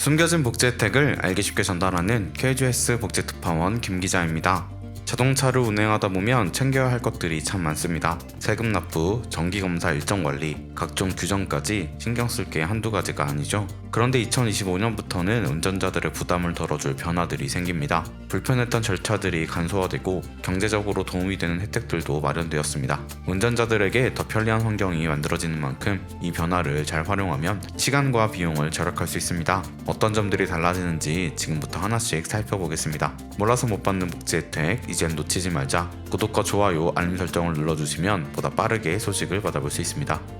숨겨진 복지 혜택을 알기 쉽게 전달하는 KGS 복지 특파원 김 기자입니다. 자동차를 운행하다 보면 챙겨야 할 것들이 참 많습니다. 세금 납부, 정기 검사 일정 관리, 각종 규정까지 신경 쓸 게 한두 가지가 아니죠. 그런데 2025년부터는 운전자들의 부담을 덜어줄 변화들이 생깁니다. 불편했던 절차들이 간소화되고 경제적으로 도움이 되는 혜택들도 마련되었습니다. 운전자들에게 더 편리한 환경이 만들어지는 만큼 이 변화를 잘 활용하면 시간과 비용을 절약할 수 있습니다. 어떤 점들이 달라지는지 지금부터 하나씩 살펴보겠습니다. 몰라서 못 받는 복지 혜택 이젠 놓치지 말자. 구독과 좋아요, 알림 설정을 눌러주시면 보다 빠르게 소식을 받아볼 수 있습니다.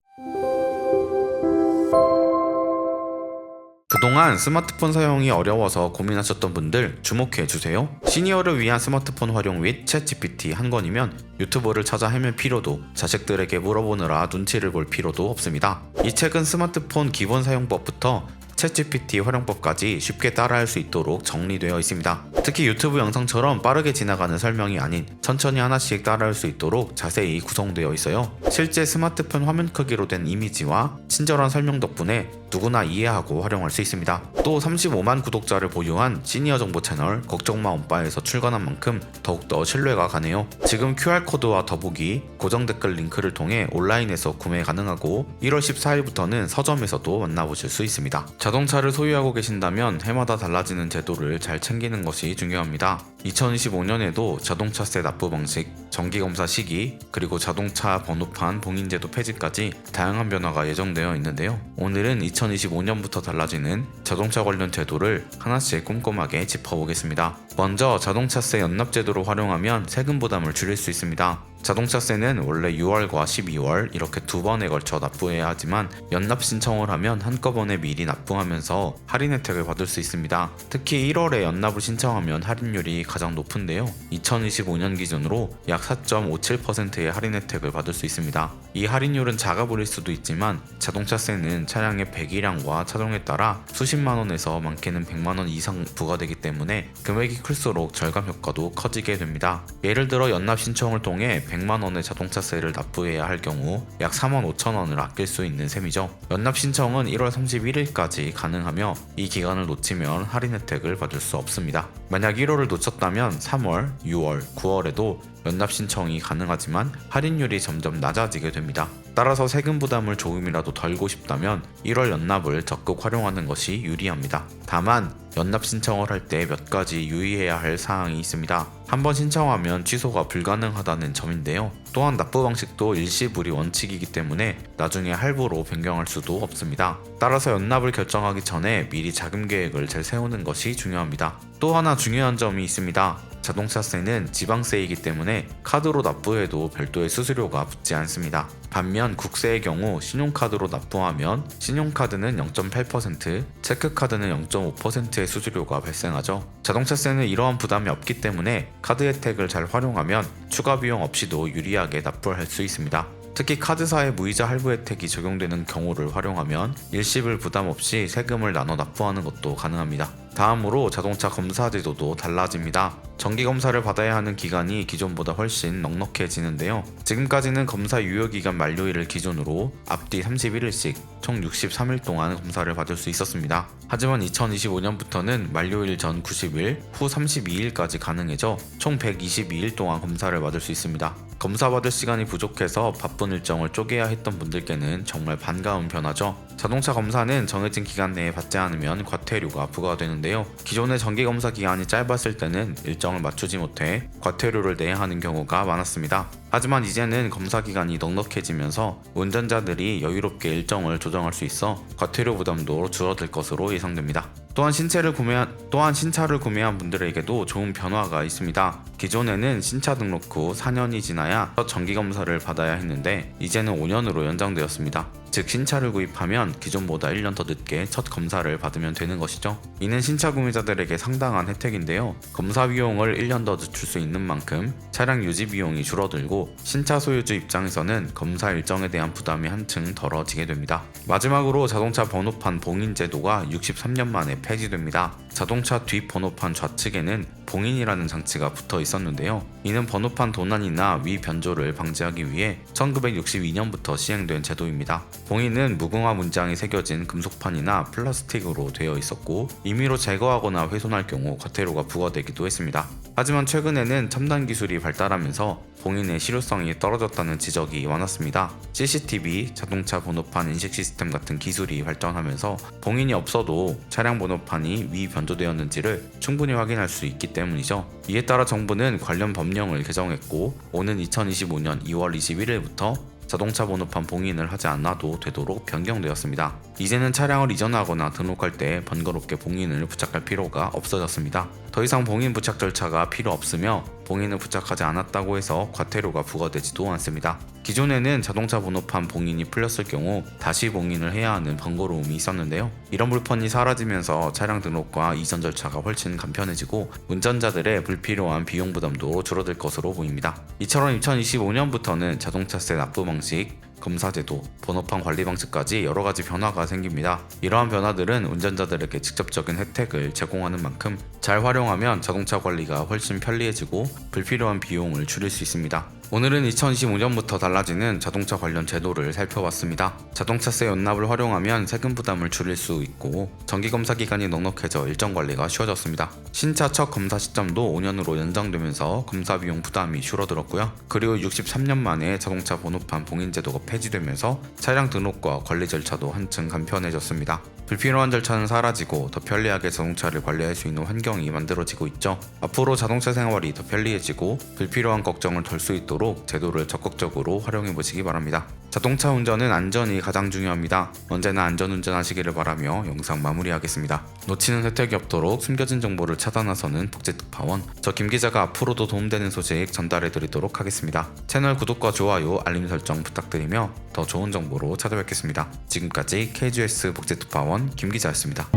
그동안 스마트폰 사용이 어려워서 고민하셨던 분들 주목해 주세요. 시니어를 위한 스마트폰 활용 및 챗GPT 한 건이면 유튜브를 찾아 헤맬 필요도 자식들에게 물어보느라 눈치를 볼 필요도 없습니다. 이 책은 스마트폰 기본 사용법부터 챗GPT 활용법까지 쉽게 따라할 수 있도록 정리되어 있습니다. 특히 유튜브 영상처럼 빠르게 지나가는 설명이 아닌 천천히 하나씩 따라할 수 있도록 자세히 구성되어 있어요. 실제 스마트폰 화면 크기로 된 이미지와 친절한 설명 덕분에 누구나 이해하고 활용할 수 있습니다. 또 35만 구독자를 보유한 시니어 정보 채널 걱정마 엄빠에서 출간한 만큼 더욱더 신뢰가 가네요. 지금 QR코드와 더보기, 고정 댓글 링크를 통해 온라인에서 구매 가능하고 1월 14일부터는 서점에서도 만나보실 수 있습니다. 자동차를 소유하고 계신다면 해마다 달라지는 제도를 잘 챙기는 것이 중요합니다. 2025년에도 자동차세 납부 방식, 정기검사 시기, 그리고 자동차 번호판 봉인제도 폐지까지 다양한 변화가 예정되어 있는데요. 오늘은 2025년부터 달라지는 자동차 관련 제도를 하나씩 꼼꼼하게 짚어보겠습니다. 먼저 자동차세 연납제도를 활용하면 세금 부담을 줄일 수 있습니다. 자동차세는 원래 6월과 12월 이렇게 두 번에 걸쳐 납부해야 하지만 연납 신청을 하면 한꺼번에 미리 납부하면서 할인 혜택을 받을 수 있습니다. 특히 1월에 연납을 신청하면 할인율이 가장 높은데요. 2025년 기준으로 약 4.57%의 할인 혜택을 받을 수 있습니다. 이 할인율은 작아 보일 수도 있지만 자동차세는 차량의 배기량과 차종에 따라 수십만 원에서 많게는 100만 원 이상 부과되기 때문에 금액이 클수록 절감 효과도 커지게 됩니다. 예를 들어 연납 신청을 통해 100만 원의 자동차세를 납부해야 할 경우 약 4만 5천 원을 아낄 수 있는 셈이죠. 연납 신청은 1월 31일까지 가능하며 이 기간을 놓치면 할인 혜택을 받을 수 없습니다. 만약 1월을 놓쳤다면 3월, 6월, 9월에도 연납 신청이 가능하지만 할인율이 점점 낮아지게 됩니다. 따라서 세금 부담을 조금이라도 덜고 싶다면 1월 연납을 적극 활용하는 것이 유리합니다. 다만 연납 신청을 할 때 몇 가지 유의해야 할 사항이 있습니다. 한번 신청하면 취소가 불가능하다는 점인데요. 또한 납부 방식도 일시불이 원칙이기 때문에 나중에 할부로 변경할 수도 없습니다. 따라서 연납을 결정하기 전에 미리 자금 계획을 잘 세우는 것이 중요합니다. 또 하나 중요한 점이 있습니다. 자동차세는 지방세이기 때문에 카드로 납부해도 별도의 수수료가 붙지 않습니다. 반면 국세의 경우 신용카드로 납부하면 신용카드는 0.8%, 체크카드는 0.5%의 수수료가 발생하죠. 자동차세는 이러한 부담이 없기 때문에 카드 혜택을 잘 활용하면 추가 비용 없이도 유리하게 납부할 수 있습니다. 특히 카드사의 무이자 할부 혜택이 적용되는 경우를 활용하면 일시불 부담 없이 세금을 나눠 납부하는 것도 가능합니다. 다음으로 자동차 검사 제도도 달라집니다. 정기 검사를 받아야 하는 기간이 기존보다 훨씬 넉넉해지는데요. 지금까지는 검사 유효 기간 만료일을 기준으로 앞뒤 31일씩 총 63일 동안 검사를 받을 수 있었습니다. 하지만 2025년부터는 만료일 전 90일, 후 32일까지 가능해져 총 122일 동안 검사를 받을 수 있습니다. 검사 받을 시간이 부족해서 바쁜 일정을 쪼개야 했던 분들께는 정말 반가운 변화죠. 자동차 검사는 정해진 기간 내에 받지 않으면 과태료가 부과되는데요. 기존의 정기 검사 기간이 짧았을 때는 일정을 맞추지 못해 과태료를 내야 하는 경우가 많았습니다. 하지만 이제는 검사 기간이 넉넉해지면서 운전자들이 여유롭게 일정을 조정할 수 있어 과태료 부담도 줄어들 것으로 예상됩니다. 또한 신차를 구매한 또한 신차를 구매한 분들에게도 좋은 변화가 있습니다. 기존에는 신차 등록 후 4년이 지나야 첫 정기 검사를 받아야 했는데 이제는 5년으로 연장되었습니다. 즉 신차를 구입하면 기존보다 1년 더 늦게 첫 검사를 받으면 되는 것이죠. 이는 신차 구매자들에게 상당한 혜택인데요. 검사 비용을 1년 더 늦출 수 있는 만큼 차량 유지 비용이 줄어들고 신차 소유주 입장에서는 검사 일정에 대한 부담이 한층 덜어지게 됩니다. 마지막으로 자동차 번호판 봉인 제도가 63년 만에 폐지됩니다. 자동차 뒷 번호판 좌측에는 봉인이라는 장치가 붙어 있었는데요. 이는 번호판 도난이나 위 변조를 방지하기 위해 1962년부터 시행된 제도입니다. 봉인은 무궁화 문장이 새겨진 금속판이나 플라스틱으로 되어 있었고 임의로 제거하거나 훼손할 경우 과태료가 부과되기도 했습니다. 하지만 최근에는 첨단 기술이 발달하면서 봉인의 실효성이 떨어졌다는 지적이 많았습니다. CCTV, 자동차 번호판 인식 시스템 같은 기술이 발전하면서 봉인이 없어도 차량 번호판이 위 변조되었는지를 충분히 확인할 수 있기 때문이죠. 이에 따라 정부는 관련 법령을 개정했고 오는 2025년 2월 21일부터 자동차 번호판 봉인을 하지 않아도 되도록 변경되었습니다. 이제는 차량을 이전하거나 등록할 때 번거롭게 봉인을 부착할 필요가 없어졌습니다. 더 이상 봉인 부착 절차가 필요 없으며 봉인을 부착하지 않았다고 해서 과태료가 부과되지도 않습니다. 기존에는 자동차 번호판 봉인이 풀렸을 경우 다시 봉인을 해야 하는 번거로움이 있었는데요. 이런 불편이 사라지면서 차량 등록과 이전 절차가 훨씬 간편해지고 운전자들의 불필요한 비용 부담도 줄어들 것으로 보입니다. 이처럼 2025년부터는 자동차세 납부 방식, 검사제도, 번호판 관리 방식까지 여러 가지 변화가 생깁니다. 이러한 변화들은 운전자들에게 직접적인 혜택을 제공하는 만큼 잘 활용하면 자동차 관리가 훨씬 편리해지고 불필요한 비용을 줄일 수 있습니다. 오늘은 2025년부터 달라지는 자동차 관련 제도를 살펴봤습니다. 자동차세 연납을 활용하면 세금 부담을 줄일 수 있고 정기 검사 기간이 넉넉해져 일정 관리가 쉬워졌습니다. 신차 첫 검사 시점도 5년으로 연장되면서 검사 비용 부담이 줄어들었고요. 그리고 63년 만에 자동차 번호판 봉인 제도가 폐지되면서 차량 등록과 관리 절차도 한층 간편해졌습니다. 불필요한 절차는 사라지고 더 편리하게 자동차를 관리할 수 있는 환경이 만들어지고 있죠. 앞으로 자동차 생활이 더 편리해지고 불필요한 걱정을 덜 수 있도록 제도를 적극적으로 활용해 보시기 바랍니다. 자동차 운전은 안전이 가장 중요합니다. 언제나 안전 운전 하시기를 바라며 영상 마무리하겠습니다. 놓치는 혜택이 없도록 숨겨진 정보를 차단하서는 복제특파원 저 김 기자가 앞으로도 도움되는 소식 전달해 드리도록 하겠습니다. 채널 구독과 좋아요, 알림 설정 부탁드리며 더 좋은 정보로 찾아뵙겠습니다. 지금까지 KGS 복제특파원 김 기자였습니다.